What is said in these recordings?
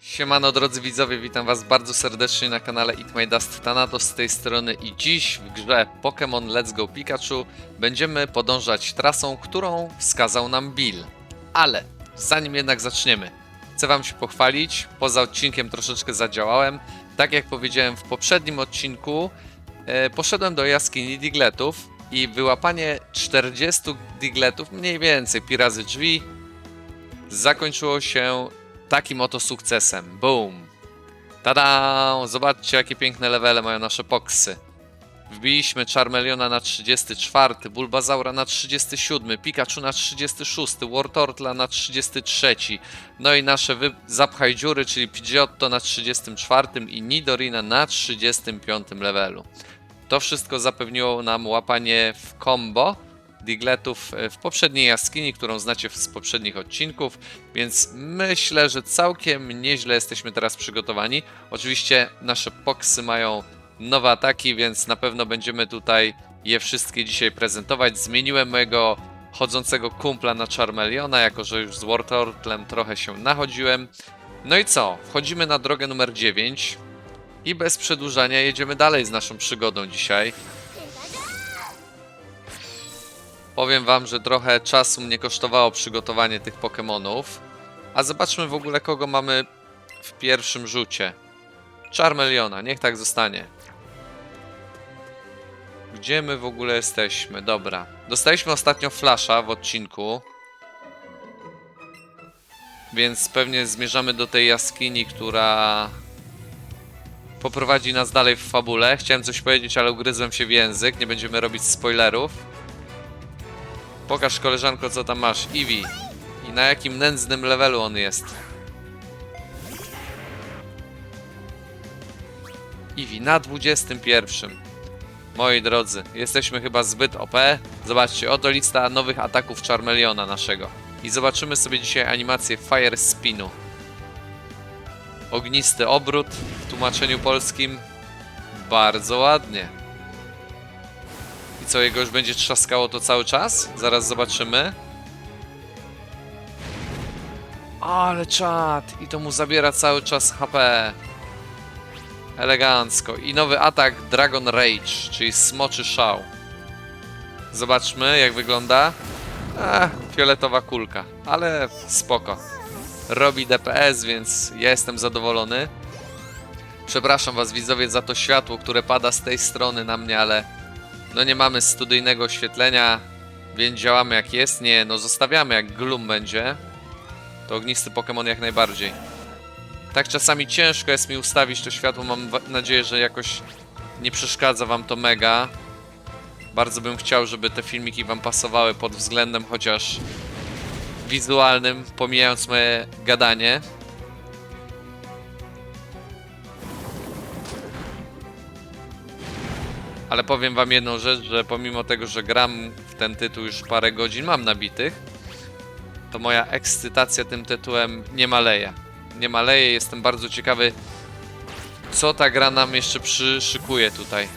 Siemano drodzy widzowie, witam was bardzo serdecznie na kanale Eat My Dust z tej strony i dziś w grze Pokémon Let's Go Pikachu będziemy podążać trasą, którą wskazał nam Bill. Ale zanim jednak zaczniemy, chcę wam się pochwalić, poza odcinkiem troszeczkę zadziałałem. Tak jak powiedziałem w poprzednim odcinku, e, poszedłem do jaskini Digletów i wyłapanie 40 Digletów, mniej więcej pi razy drzwi, zakończyło się takim oto sukcesem. Boom! Tada! Zobaczcie, jakie piękne levele mają nasze poksy. Wbiliśmy Charmeleona na 34, Bulbazaura na 37, Pikachu na 36, Wartortla na 33, no i nasze wy... Zapchaj Dziury, czyli Pidgeotto na 34 i Nidorina na 35 levelu. To wszystko zapewniło nam łapanie w combo Digletów w poprzedniej jaskini, którą znacie z poprzednich odcinków, więc myślę, że całkiem nieźle jesteśmy teraz przygotowani. Oczywiście nasze poksy mają nowe ataki, więc na pewno będziemy tutaj je wszystkie dzisiaj prezentować. Zmieniłem mojego chodzącego kumpla na Charmeleona, jako że już z Wartortlem trochę się nachodziłem. No i co? Wchodzimy na drogę numer 9 i bez przedłużania jedziemy dalej z naszą przygodą dzisiaj. Powiem wam, że trochę czasu mnie kosztowało przygotowanie tych Pokémonów. A zobaczmy w ogóle kogo mamy w pierwszym rzucie. Charmeleona, niech tak zostanie. Gdzie my w ogóle jesteśmy? Dobra. Dostaliśmy ostatnio Flasha w odcinku. Więc pewnie zmierzamy do tej jaskini, która poprowadzi nas dalej w fabule. Chciałem coś powiedzieć, ale ugryzłem się w język. Nie będziemy robić spoilerów. Pokaż koleżanko co tam masz. Eevee. I na jakim nędznym levelu on jest. Eevee na 21. Moi drodzy, jesteśmy chyba zbyt OP. Zobaczcie, oto lista nowych ataków Charmeleona naszego. I zobaczymy sobie dzisiaj animację Fire Spinu. Ognisty obrót w tłumaczeniu polskim. Bardzo ładnie. Co, jego już będzie trzaskało to cały czas? Zaraz zobaczymy. Ale czad! I to mu zabiera cały czas HP. Elegancko. I nowy atak Dragon Rage, czyli smoczy szał. Zobaczmy jak wygląda. Ech, fioletowa kulka, ale spoko. Robi DPS, więc ja jestem zadowolony. Przepraszam was widzowie za to światło, które pada z tej strony na mnie, ale no nie mamy studyjnego oświetlenia, więc działamy jak jest. Nie, no zostawiamy jak Gloom będzie. To ognisty Pokémon jak najbardziej. Tak czasami ciężko jest mi ustawić to światło, mam nadzieję, że jakoś nie przeszkadza wam to mega. Bardzo bym chciał, żeby te filmiki wam pasowały pod względem chociaż wizualnym, pomijając moje gadanie. Ale powiem wam jedną rzecz, że pomimo tego, że gram w ten tytuł już parę godzin mam nabitych, to moja ekscytacja tym tytułem nie maleje. Nie maleje, jestem bardzo ciekawy, co ta gra nam jeszcze przyszykuje tutaj.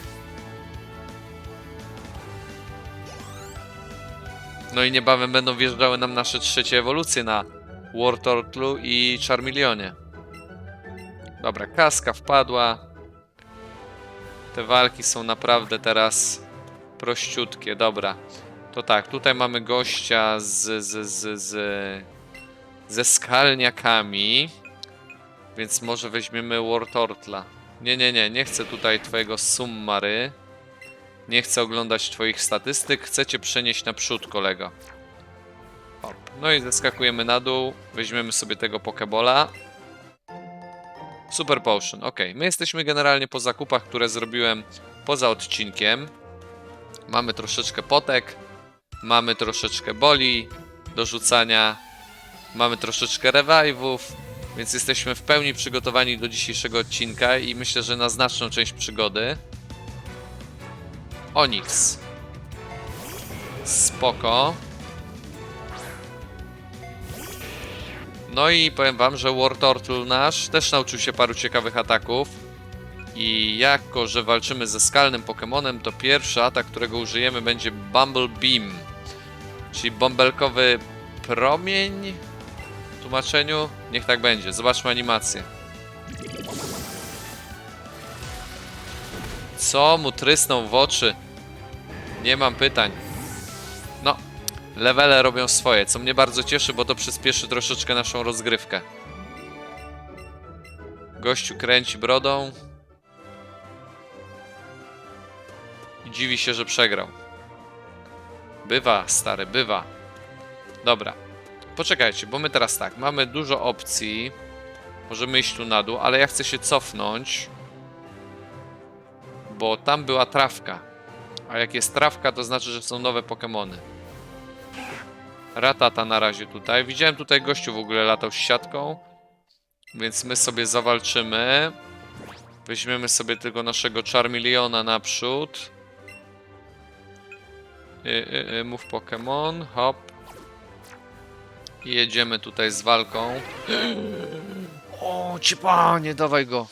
No i niebawem będą wjeżdżały nam nasze trzecie ewolucje na Wartortlu i Charmeleonie. Dobra, kaska wpadła. Te walki są naprawdę teraz prościutkie, dobra. To tak, tutaj mamy gościa z, z, z, z ze skalniakami. Więc może weźmiemy Wartortla. Nie, nie, nie, nie chcę tutaj twojego summary. Nie chcę oglądać twoich statystyk, chcę cię przenieść naprzód, kolego. No i zeskakujemy na dół, weźmiemy sobie tego Pokebola. Super Potion, ok. My jesteśmy generalnie po zakupach, które zrobiłem poza odcinkiem. Mamy troszeczkę potek, mamy troszeczkę boli do rzucania, mamy troszeczkę revive'ów, więc jesteśmy w pełni przygotowani do dzisiejszego odcinka i myślę, że na znaczną część przygody. Onyx. Spoko. No i powiem wam, że War Turtle nasz też nauczył się paru ciekawych ataków. I jako, że walczymy ze skalnym Pokémonem, to pierwszy atak, którego użyjemy będzie Bumble Beam. Czyli bąbelkowy promień. tłumaczeniu? Niech tak będzie. Zobaczmy animację. Co mu trysnął w oczy? Nie mam pytań. Levele robią swoje, co mnie bardzo cieszy, bo to przyspieszy troszeczkę naszą rozgrywkę. Gościu kręci brodą. I dziwi się, że przegrał. Bywa, stary, bywa. Dobra. Poczekajcie, bo my teraz tak, mamy dużo opcji. Możemy iść tu na dół, ale ja chcę się cofnąć. Bo tam była trawka. A jak jest trawka, to znaczy, że są nowe Pokémony. Ratata na razie tutaj. Widziałem tutaj gościu w ogóle latał z siatką. Więc my sobie zawalczymy. Weźmiemy sobie tego naszego Charmeleona naprzód. Y, y, y, mów Pokémon, hop. I jedziemy tutaj z walką. O, ci panie, dawaj go.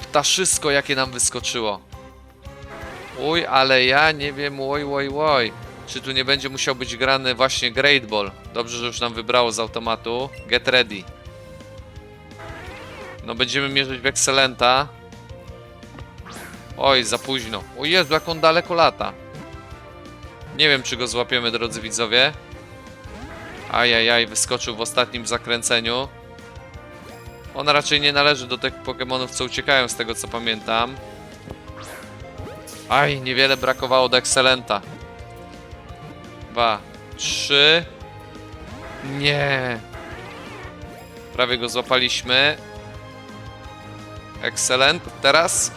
Ptaszysko, jakie nam wyskoczyło. Uj, ale ja nie wiem, oj, oj, oj. Czy tu nie będzie musiał być grany właśnie Great Ball? Dobrze, że już nam wybrało z automatu. Get ready. No będziemy mierzyć w Excelenta. Oj, za późno. O Jezu, jak on daleko lata. Nie wiem, czy go złapiemy, drodzy widzowie. Ajajaj, wyskoczył w ostatnim zakręceniu. On raczej nie należy do tych Pokémonów, co uciekają, z tego co pamiętam. Aj, niewiele brakowało do Excelenta. Dwa, trzy. Nie. Prawie go złapaliśmy. Excellent. Teraz?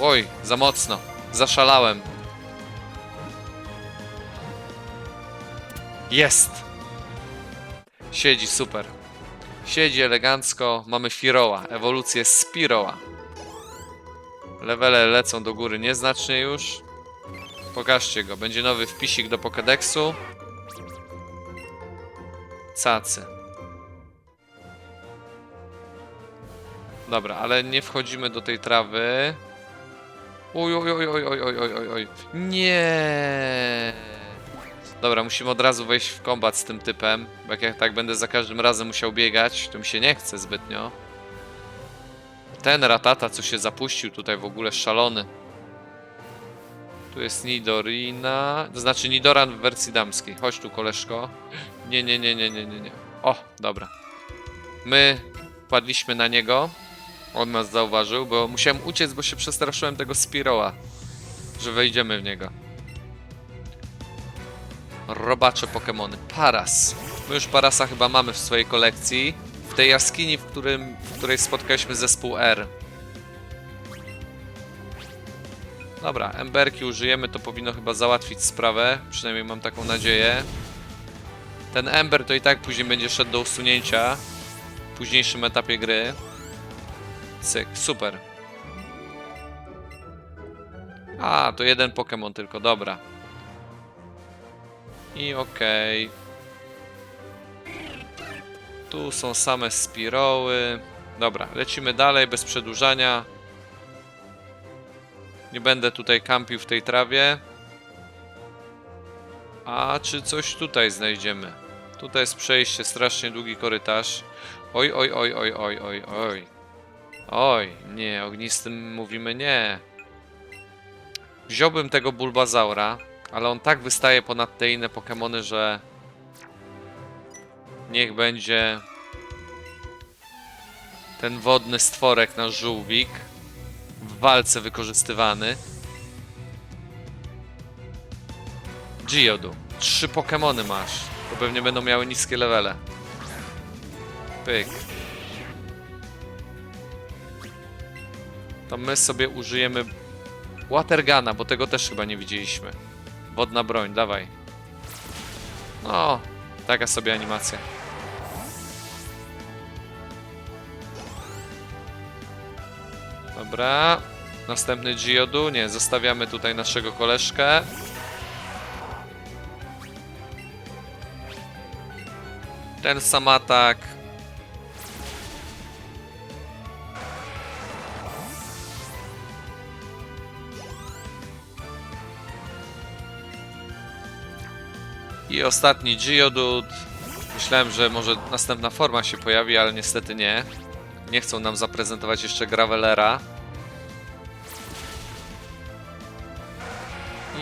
Oj, za mocno. Zaszalałem. Jest! Siedzi super. Siedzi elegancko. Mamy Firoła. Ewolucję Spiroła. Levele lecą do góry nieznacznie już. Pokażcie go. Będzie nowy wpisik do Pokedexu. Cacy. Dobra, ale nie wchodzimy do tej trawy. Oj, oj, oj, oj, oj, oj, oj, oj. Nie. Dobra, musimy od razu wejść w kombat z tym typem, bo jak tak będę za każdym razem musiał biegać, to mi się nie chce zbytnio. Ten ratata, co się zapuścił tutaj w ogóle, szalony. Tu jest Nidorina, to znaczy Nidoran w wersji damskiej. Chodź tu, koleżko. Nie, nie, nie, nie, nie, nie, nie. O, dobra. My padliśmy na niego. On nas zauważył, bo musiałem uciec, bo się przestraszyłem tego Spiroła, że wejdziemy w niego. Robacze Pokémony. Paras. My już Parasa chyba mamy w swojej kolekcji. W tej jaskini, w, którym, w której spotkaliśmy zespół R. Dobra, Emberki użyjemy, to powinno chyba załatwić sprawę. Przynajmniej mam taką nadzieję. Ten Ember to i tak później będzie szedł do usunięcia w późniejszym etapie gry. Cyk, super. A, to jeden Pokémon tylko, dobra. I okej. Tu są same spiroły. Dobra, lecimy dalej bez przedłużania. Nie będę tutaj kampił w tej trawie. A czy coś tutaj znajdziemy? Tutaj jest przejście, strasznie długi korytarz. Oj, oj, oj, oj, oj, oj, oj. Oj, nie, ognistym mówimy nie. Wziąłbym tego Bulbazaura, ale on tak wystaje ponad te inne Pokémony, że niech będzie ten wodny stworek, nasz żółwik, w walce wykorzystywany. Geodu. Trzy Pokémony masz. To pewnie będą miały niskie levele. Pyk. To my sobie użyjemy Watergana, bo tego też chyba nie widzieliśmy. Wodna broń, dawaj. No, taka sobie animacja. Dobra. Następny Geodu. Nie, zostawiamy tutaj naszego koleżkę. Ten sam atak. I ostatni Geodude. Myślałem, że może następna forma się pojawi, ale niestety nie. Nie chcą nam zaprezentować jeszcze Gravelera.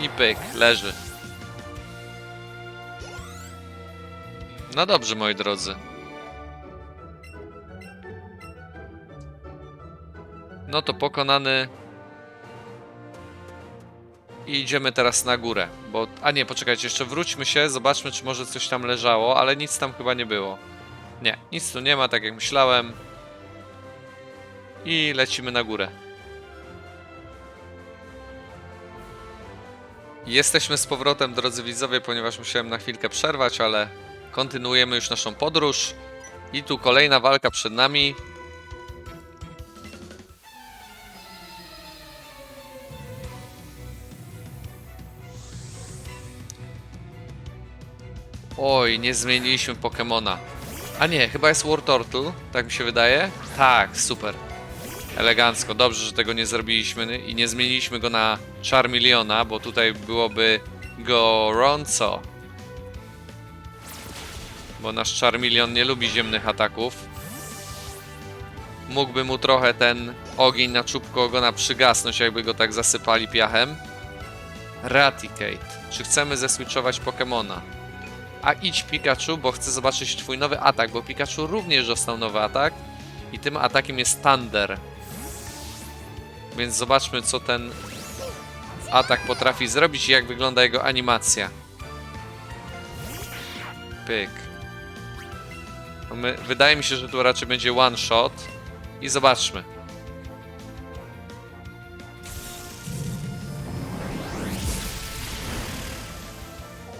I pyk, leży. No dobrze, moi drodzy. No to pokonany. I idziemy teraz na górę, bo... A nie, poczekajcie, jeszcze wróćmy się, zobaczmy, czy może coś tam leżało, ale nic tam chyba nie było. Nie, nic tu nie ma, tak jak myślałem. I lecimy na górę. Jesteśmy z powrotem, drodzy widzowie, ponieważ musiałem na chwilkę przerwać, ale kontynuujemy już naszą podróż. I tu kolejna walka przed nami. Oj, nie zmieniliśmy Pokemona. A nie, chyba jest War Turtle, tak mi się wydaje. Tak, super. Elegancko, dobrze, że tego nie zrobiliśmy i nie zmieniliśmy go na Charmeleona, bo tutaj byłoby gorąco. Bo nasz Charmeleon nie lubi ziemnych ataków. Mógłby mu trochę ten ogień na czubku ogona przygasnąć, jakby go tak zasypali piachem. Raticate. Czy chcemy zeswitchować Pokemona? A idź Pikachu, bo chcę zobaczyć twój nowy atak, bo Pikachu również dostał nowy atak. I tym atakiem jest Thunder. Więc zobaczmy, co ten atak potrafi zrobić i jak wygląda jego animacja. Pyk. No my, wydaje mi się, że tu raczej będzie one shot. I zobaczmy.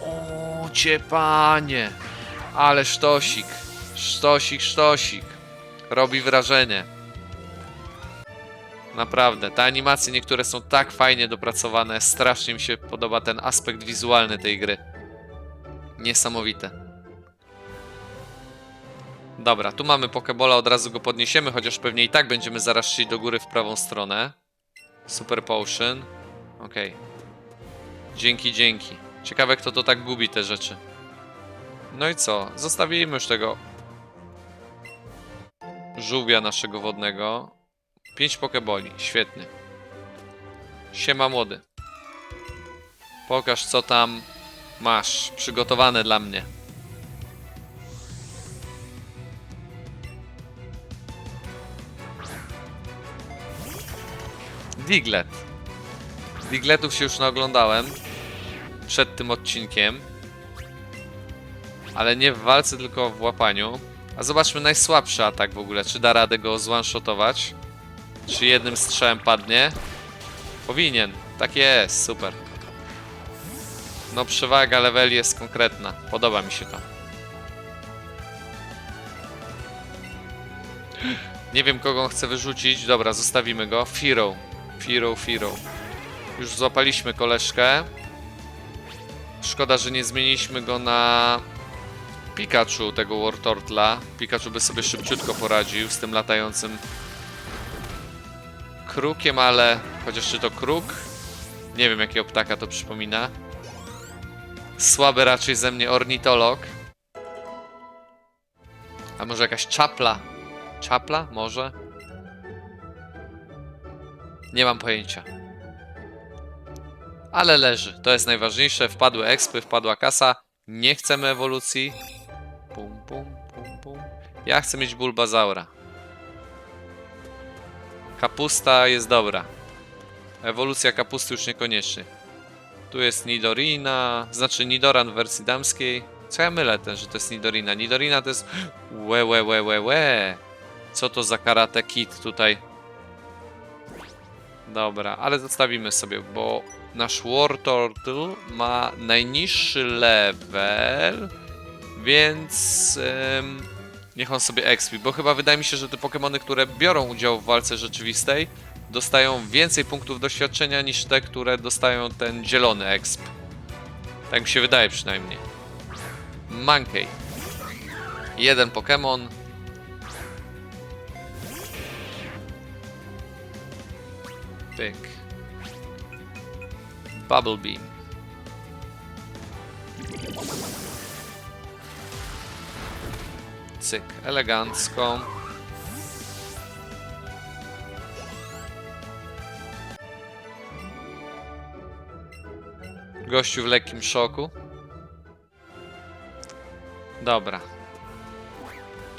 O, panie! Ale sztosik. Sztosik, sztosik. Robi wrażenie. Naprawdę, te animacje niektóre są tak fajnie dopracowane, strasznie mi się podoba ten aspekt wizualny tej gry. Niesamowite. Dobra, tu mamy Pokebola, od razu go podniesiemy, chociaż pewnie i tak będziemy zaraz szli do góry w prawą stronę. Super Potion. Okej. Dzięki, dzięki. Ciekawe kto to tak gubi te rzeczy. No i co? Zostawimy już tego żółwia naszego wodnego. 5 pokeboli, świetnie. Siema młody. Pokaż co tam masz przygotowane dla mnie. Diglett. Digletów się już naoglądałem przed tym odcinkiem. Ale nie w walce, tylko w łapaniu. A zobaczmy najsłabszy atak w ogóle. Czy da radę go zwanshotować? Czy jednym strzałem padnie? Powinien. Tak jest, super. No przewaga leveli jest konkretna. Podoba mi się to. Nie wiem kogo on chce wyrzucić. Dobra, zostawimy go. Firo. Firo, Firo. Już złapaliśmy koleżkę. Szkoda, że nie zmieniliśmy go na Pikachu, tego War Turtla. Pikachu by sobie szybciutko poradził z tym latającym krukiem, ale chociaż czy to kruk? Nie wiem jakiego ptaka to przypomina. Słaby raczej ze mnie ornitolog. A może jakaś czapla? Czapla? Może? Nie mam pojęcia. Ale leży. To jest najważniejsze. Wpadły expy, wpadła kasa. Nie chcemy ewolucji. Pum, pum, pum, pum. Ja chcę mieć Bulbazaura. Kapusta jest dobra. Ewolucja kapusty już niekoniecznie. Tu jest Nidorina, znaczy Nidoran w wersji damskiej. Co ja mylę ten, że to jest Nidorina? Nidorina to jest... Łe, łe, łe, łe, łe. Co to za karate kit tutaj? Dobra, ale zostawimy sobie, bo nasz War Turtle ma najniższy level, więc niech on sobie expi, bo chyba wydaje mi się, że te Pokémony, które biorą udział w walce rzeczywistej, dostają więcej punktów doświadczenia niż te, które dostają ten zielony exp. Tak mi się wydaje przynajmniej. Monkey. Jeden Pokémon. Pyk. Bubble Beam. Cyk, elegancko. Gościu w lekkim szoku. Dobra.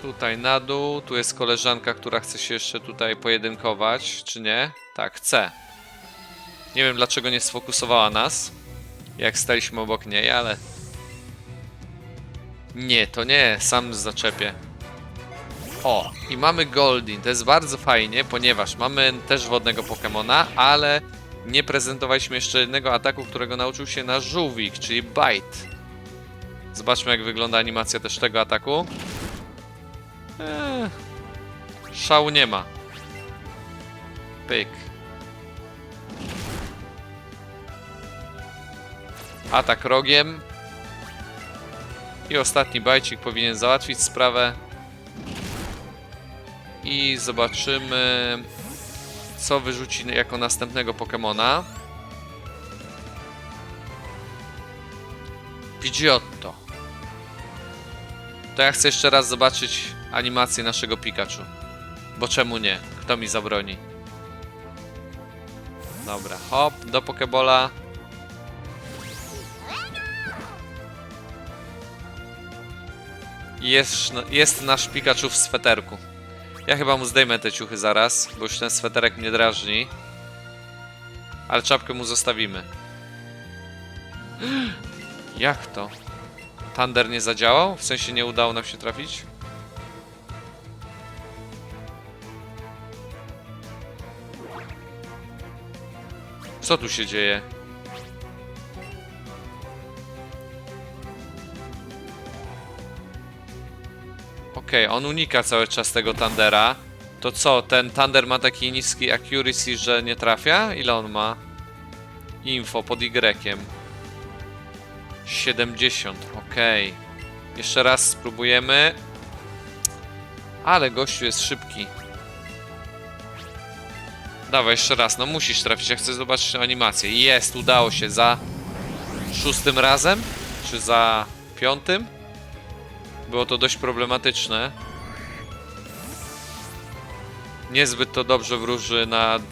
Tutaj na dół. Tu jest koleżanka, która chce się jeszcze tutaj pojedynkować, czy nie? Tak, chce. Nie wiem dlaczego nie sfokusowała nas, jak staliśmy obok niej, ale... Nie, to nie, sam zaczepię. O, i mamy Goldin. To jest bardzo fajnie, ponieważ mamy też wodnego Pokemona, ale nie prezentowaliśmy jeszcze jednego ataku, którego nauczył się na żółwik, czyli Bite. Zobaczmy, jak wygląda animacja też tego ataku. Eee, szału nie ma. Pyk. Atak rogiem. I ostatni bajcik powinien załatwić sprawę. I zobaczymy, co wyrzuci jako następnego Pokemona. Pidgeotto. To ja chcę jeszcze raz zobaczyć animację naszego Pikachu. Bo czemu nie? Kto mi zabroni? Dobra, hop, do Pokebola. Jest, jest nasz Pikachu w sweterku. Ja chyba mu zdejmę te ciuchy zaraz, bo już ten sweterek mnie drażni. Ale czapkę mu zostawimy. Jak to? Thunder nie zadziałał? W sensie nie udało nam się trafić? Co tu się dzieje? Okej, on unika cały czas tego Thundera. To co, ten Thunder ma taki niski accuracy, że nie trafia? Ile on ma? Info pod Y. 70, okej. Jeszcze raz spróbujemy. Ale gościu jest szybki. Dawaj jeszcze raz, no musisz trafić, ja chcę zobaczyć animację. Jest, udało się za szóstym razem? Czy za piątym? Było to dość problematyczne. Niezbyt to dobrze wróży nad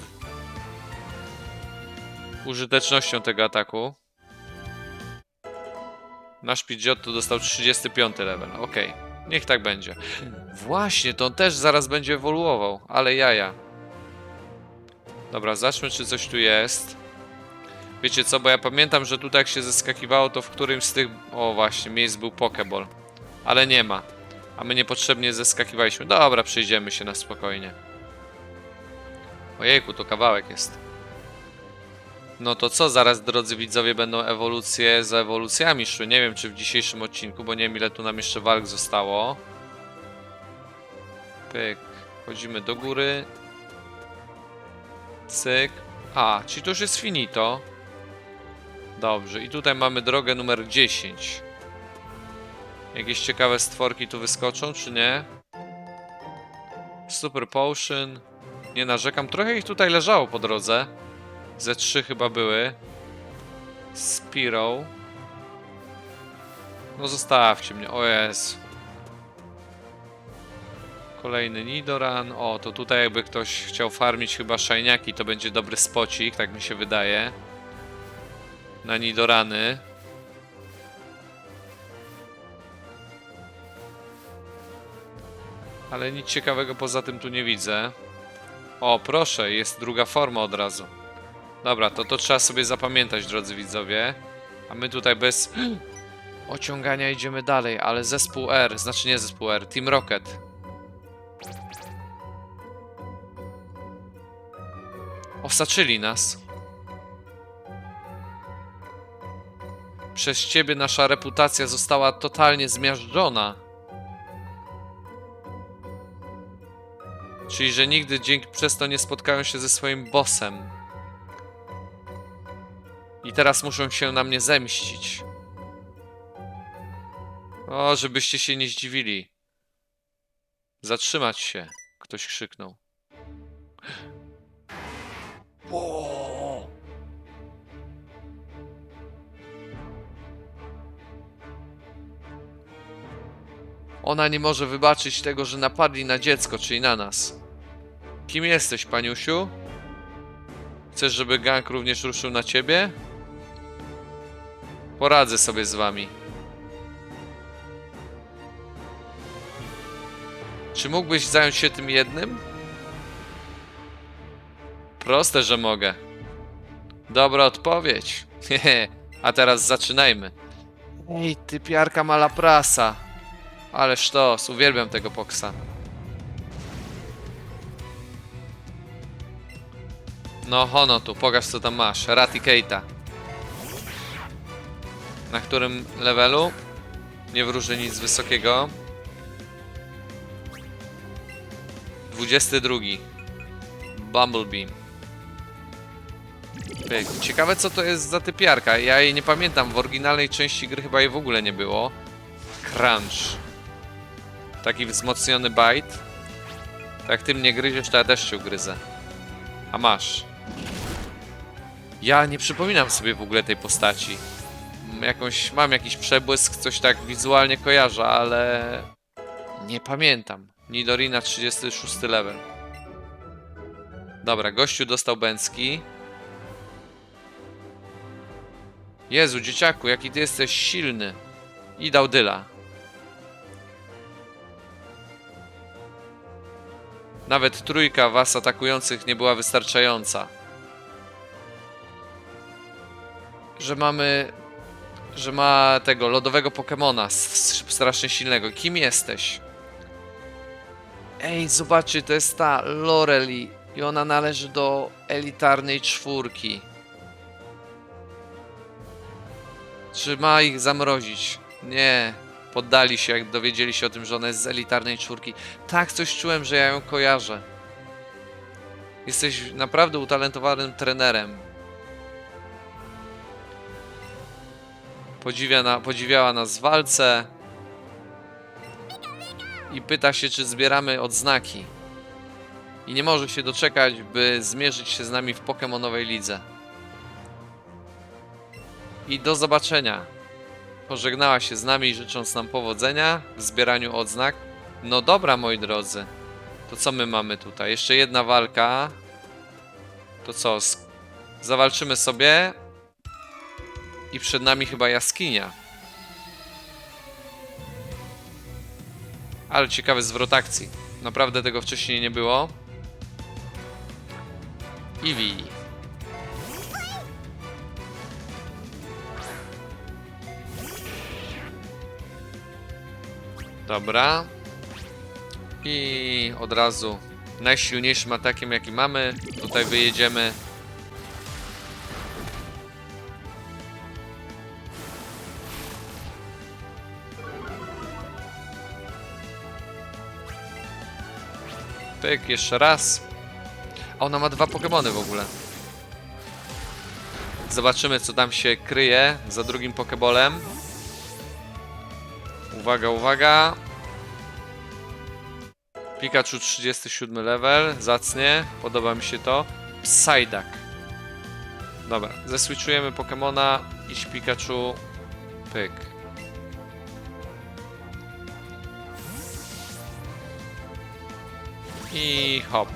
użytecznością tego ataku. Nasz Pidgeotto dostał 35 level. Okej, niech tak będzie. Właśnie, to on też zaraz będzie ewoluował, ale jaja. Dobra, zobaczmy czy coś tu jest. Wiecie co, bo ja pamiętam, że tutaj jak się zeskakiwało, to w którymś z tych... O właśnie, miejsc był Pokeball. Ale nie ma. A my niepotrzebnie zeskakiwaliśmy. Dobra, przejdziemy się na spokojnie. Ojejku, to kawałek jest. No to co, zaraz drodzy widzowie będą ewolucje za ewolucjami szły. Nie wiem czy w dzisiejszym odcinku, bo nie wiem ile tu nam jeszcze walk zostało. Pyk. Chodzimy do góry. Cyk. A, czyli to już jest finito. Dobrze, i tutaj mamy drogę numer 10. Jakieś ciekawe stworki tu wyskoczą, czy nie? Super Potion. Nie narzekam. Trochę ich tutaj leżało po drodze. Ze trzy chyba były. Spiro. No zostawcie mnie. O. Kolejny Nidoran. O, to tutaj jakby ktoś chciał farmić chyba szajniaki, to będzie dobry spocik, tak mi się wydaje. Na Nidorany. Ale nic ciekawego poza tym tu nie widzę. O, proszę, jest druga forma od razu. Dobra, to to trzeba sobie zapamiętać, drodzy widzowie. A my tutaj bez ociągania idziemy dalej, ale zespół R, znaczy nie zespół R, Team Rocket. Osaczyli nas. Przez ciebie nasza reputacja została totalnie zmiażdżona. Czyli, że nigdy dzięki przez to nie spotkają się ze swoim bossem. I teraz muszą się na mnie zemścić. O, żebyście się nie zdziwili. Zatrzymać się. Ktoś krzyknął. Ło! Ona nie może wybaczyć tego, że napadli na dziecko, czyli na nas. Kim jesteś, paniusiu? Chcesz, żeby gang również ruszył na ciebie? Poradzę sobie z wami. Czy mógłbyś zająć się tym jednym? Proste, że mogę. Dobra odpowiedź. A teraz zaczynajmy. Ej, ty piarka malaprasa. Ale sztos, uwielbiam tego poksa. No hono tu, pokaż co tam masz. Ratikeita. Na którym levelu? Nie wróży nic wysokiego. 22. Bumblebee. Pyk. Ciekawe co to jest za typiarka. Ja jej nie pamiętam. W oryginalnej części gry chyba jej w ogóle nie było. Crunch. Taki wzmocniony bite. Tak ty mnie gryziesz, to ja też cię ugryzę. A masz. Ja nie przypominam sobie w ogóle tej postaci. M- Jakąś, mam jakiś przebłysk, coś tak wizualnie kojarzę, ale... Nie pamiętam. Nidorina 36 level. Dobra, gościu dostał bęcki. Jezu, dzieciaku, jaki ty jesteś silny. I dał dyla. Nawet trójka was atakujących nie była wystarczająca. Że mamy... Że ma tego lodowego Pokemona strasznie silnego. Kim jesteś? Ej, zobaczcie, to jest ta Loreli i ona należy do elitarnej czwórki. Czy ma ich zamrozić? Nie. Poddali się, jak dowiedzieli się o tym, że ona jest z elitarnej czwórki. Tak, coś czułem, że ja ją kojarzę. Jesteś naprawdę utalentowanym trenerem. Podziwia na, podziwiała nas w walce. I pyta się, czy zbieramy odznaki. I nie może się doczekać, by zmierzyć się z nami w Pokemonowej lidze. I do zobaczenia. Pożegnała się z nami, życząc nam powodzenia w zbieraniu odznak. No dobra, moi drodzy. To co my mamy tutaj? Jeszcze jedna walka. To co? Zawalczymy sobie. I przed nami chyba jaskinia. Ale ciekawy zwrot akcji. Naprawdę tego wcześniej nie było. Eevee. Dobra. I od razu najsilniejszym atakiem jaki mamy. Tutaj wyjedziemy. Pyk, jeszcze raz. A ona ma dwa Pokemony w ogóle. Zobaczymy co tam się kryje za drugim Pokebolem. Uwaga, uwaga. Pikachu 37 level, zacnie, podoba mi się to. Psyduck. Dobra, zeswitchujemy Pokemona, iść Pikachu, pyk. I hop.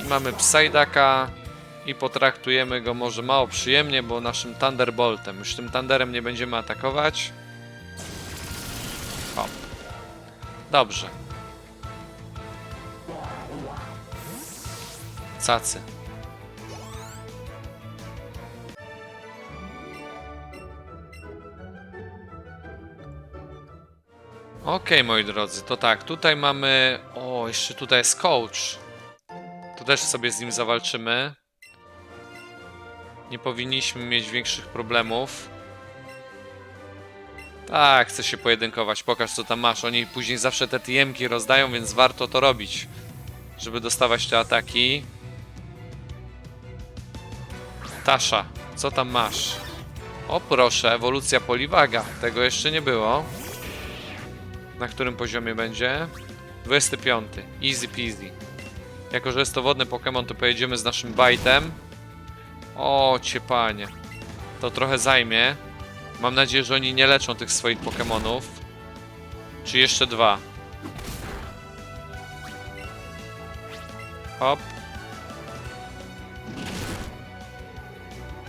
I mamy Psyducka i potraktujemy go może mało przyjemnie, bo naszym Thunderboltem. Już tym Thunderem nie będziemy atakować. Hop. Dobrze. Cacy. Okej, moi drodzy, to tak, tutaj mamy... O, jeszcze tutaj jest coach. To też sobie z nim zawalczymy. Nie powinniśmy mieć większych problemów. Tak, chcę się pojedynkować. Pokaż co tam masz. Oni później zawsze te TM-ki rozdają, więc warto to robić. Żeby dostawać te ataki. Tasza, co tam masz? O proszę, ewolucja Poliwaga. Tego jeszcze nie było. Na którym poziomie będzie? 25. Easy peasy. Jako, że jest to wodny Pokémon, to pojedziemy z naszym bajtem. O, cię panie. To trochę zajmie. Mam nadzieję, że oni nie leczą tych swoich Pokemonów. Czy jeszcze dwa? Hop.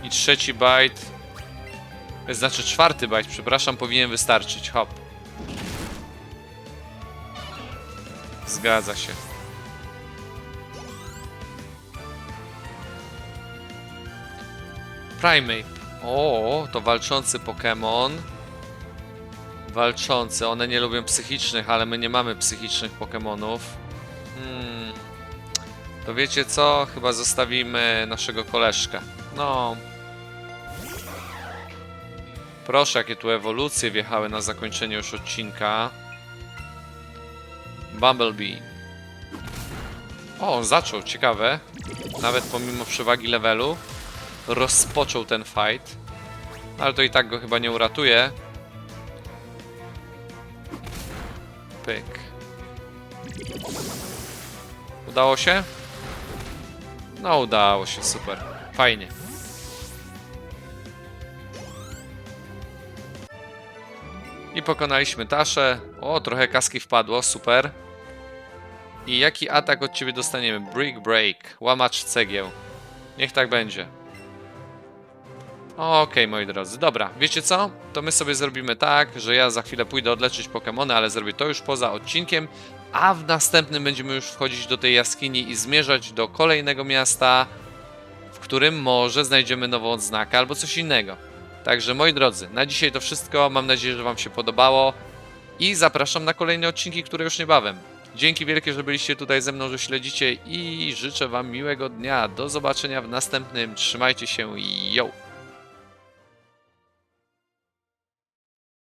I trzeci bite. Znaczy czwarty bite, przepraszam, powinien wystarczyć. Hop. Zgadza się. Primeape. O, to walczący Pokémon. Walczący. One nie lubią psychicznych, ale my nie mamy psychicznych Pokémonów. Hmm. To wiecie co? Chyba zostawimy naszego koleżka. No. Proszę, jakie tu ewolucje wjechały na zakończenie już odcinka. Bumblebee. O, zaczął, ciekawe. Nawet pomimo przewagi levelu rozpoczął ten fight. Ale to i tak go chyba nie uratuje. Pyk. Udało się? No, udało się, super. Fajnie. I pokonaliśmy Taszę. O, trochę kaski wpadło, super. I jaki atak od ciebie dostaniemy? Brick Break, łamacz cegieł. Niech tak będzie. Okej, moi drodzy, dobra, wiecie co? To my sobie zrobimy tak, że ja za chwilę pójdę odleczyć Pokémony, ale zrobię to już poza odcinkiem, a w następnym będziemy już wchodzić do tej jaskini i zmierzać do kolejnego miasta, w którym może znajdziemy nową odznakę albo coś innego. Także moi drodzy, na dzisiaj to wszystko, mam nadzieję, że Wam się podobało i zapraszam na kolejne odcinki, które już niebawem. Dzięki wielkie, że byliście tutaj ze mną, że śledzicie i życzę Wam miłego dnia. Do zobaczenia w następnym. Trzymajcie się i yo!